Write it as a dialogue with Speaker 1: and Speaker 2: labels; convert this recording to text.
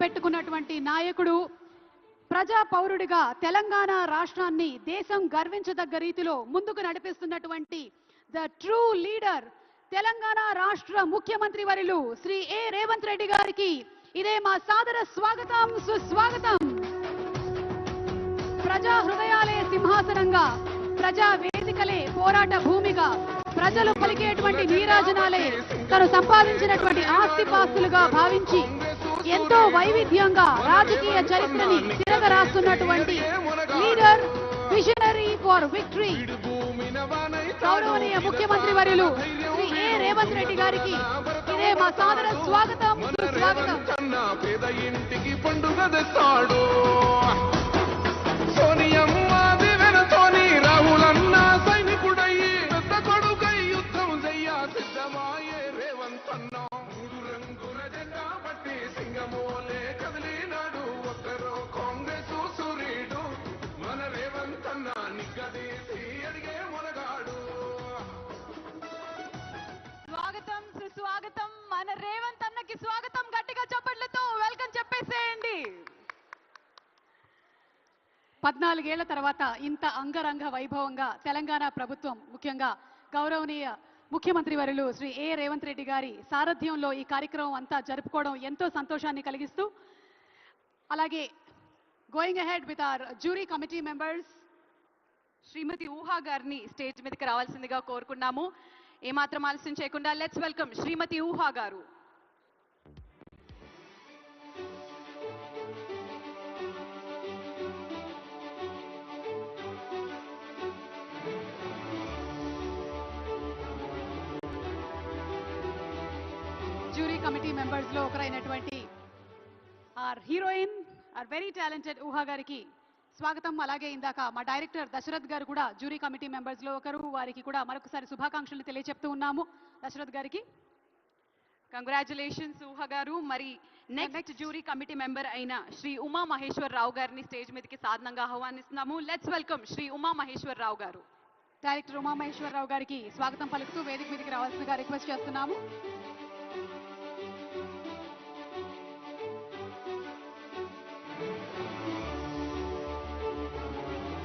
Speaker 1: పెట్టుకున్నటువంటి నాయకుడు ప్రజా పౌరుడిగా తెలంగాణ రాష్ట్రాన్ని దేశం గర్వించదగ్గ రీతిలో ముందుకు నడిపిస్తున్నటువంటి ద ట్రూ లీడర్ తెలంగాణ రాష్ట్ర ముఖ్యమంత్రి వరులు శ్రీ ఏ రేవంత్ రెడ్డి గారికి ఇదే మా సాదర స్వాగతం సుస్వాగతం. ప్రజా హృదయాలే సింహాసనంగా ప్రజా వేదికలే పోరాట భూమిగా ప్రజలు పలికేటువంటి నీరాజనాలే తను సంపాదించినటువంటి ఆస్తిపాస్తులుగా భావించి ఎంతో వైవిధ్యంగా రాజకీయ చరిత్రని తిరగరాస్తున్నటువంటి లీడర్ విజనరీ ఫర్ విక్టరీ గౌరవనీయ ముఖ్యమంత్రి వర్యులు శ్రీ ఏ రేవంత్ రెడ్డి గారికి ఇదే మా సాదర స్వాగతం సుస్వాగతం.
Speaker 2: పేద ఇంటికి పండుగ తెస్తాడు.
Speaker 1: పద్నాలుగేళ్ళ తర్వాత ఇంత అంగరంగ వైభవంగా తెలంగాణ ప్రభుత్వం ముఖ్యంగా గౌరవనీయ ముఖ్యమంత్రి వర్యులు శ్రీ ఏ. రేవంత్ రెడ్డి గారి సారథ్యంలో ఈ కార్యక్రమం అంతా జరుపుకోవడం ఎంతో సంతోషాన్ని కలిగిస్తూ అలాగే going ahead with our jury committee members
Speaker 3: Shrimati Ooha గారిని స్టేజ్ మీదకి రావాల్సిందిగా కోరుకున్నాము. ఏమాత్రం ఆలస్యం చేయకుండా లెట్స్ వెల్కమ్ శ్రీమతి ఊహా గారు.
Speaker 1: జ్యూరీ కమిటీ మెంబర్స్లో ఒకరైనటువంటి our heroine our very talented Ooha గారికి స్వాగతం. అలాగే ఇందాక మా డైరెక్టర్ దశరథ్ గారు కూడా జ్యూరీ కమిటీ మెంబర్స్లో ఒకరు. వారికి కూడా మరొకసారి శుభాకాంక్షలు తెలియజెప్తూ ఉన్నాము. దశరథ్ గారికి.
Speaker 3: కంగ్రాచులేషన్స్ ఊహా గారు. మరి నెక్స్ట్ జ్యూరీ కమిటీ మెంబర్ అయిన శ్రీ ఉమా మహేశ్వర్ రావు గారిని స్టేజ్ మీదకి సాధనంగా ఆహ్వానిస్తున్నాము. లెట్స్ వెల్కమ్ శ్రీ ఉమా మహేశ్వర్ రావు గారు.
Speaker 1: డైరెక్టర్ ఉమామహేశ్వరరావు గారికి స్వాగతం పలుకుతూ వేదిక మీదకి రావాల్సిందిగా రిక్వెస్ట్ చేస్తున్నాము.